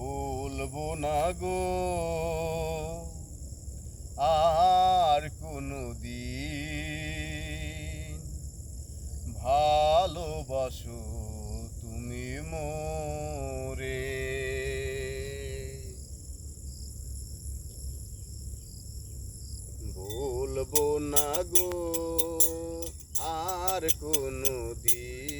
বলব না গো। আর কোনো দিন ভালোবাসো তুমি মোরে। বলব না গো। আর কোনো দিন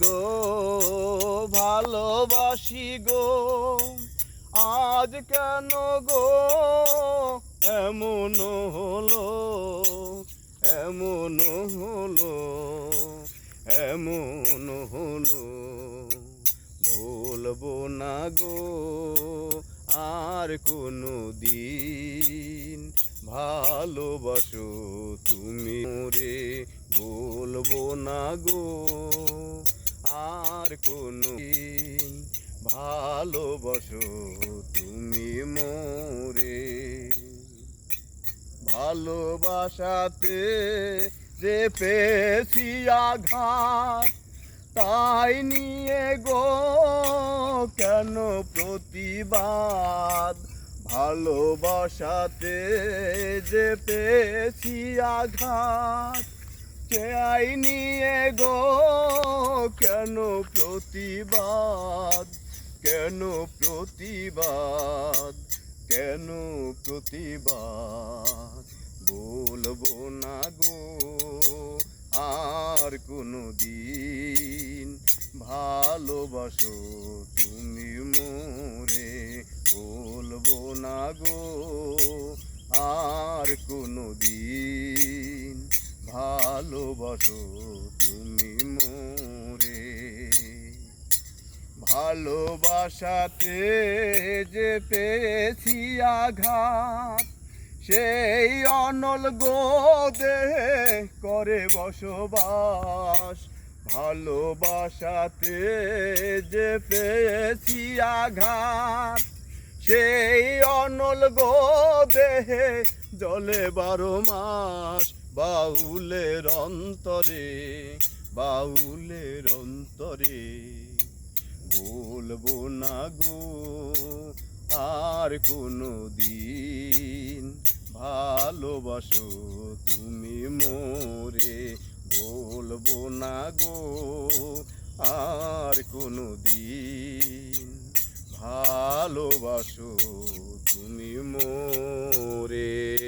গো, ভালোবাসি গো, আজ কেন গো এমন হলো এমন হলো এমন হলো। বলব না গো, আর কোনো দিন ভালোবাসো তুমি রে বলব না গো আর কোনো ভালোবাসো তুমি মোরে। ভালোবাসাতে যে পেয়েছি আঘাত, তাই নিয়ে গো কেন প্রতিবাদ? ভালোবাসাতে যে পেয়েছি আঘাত চাই নিয়ে গো, কেন প্রতিবাদ? কেন প্রতিবাদ? কেন প্রতিবাদ? বলব না গো, আর কোনো দিন। ভালোবাসো তুমি মোরে, বলব না গো, আর কোনো দিন। ভালোবাসো তুমি মোরে। ভালোবাসাতে যে পেয়েছি আঘাত, সেই অনল গো দেহে করে বসবাস। ভালোবাসাতে যে পেয়েছি আঘাত সেই অনল গো দেহে জলে বারো মাস বাউলের অন্তরে বাউলের অন্তরে। বলব না গো, আর কোনো দিন ভালোবাসো তুমি মোরে। বলব না গো, আর কোনো দিন ভালোবাসো তুমি মোরে।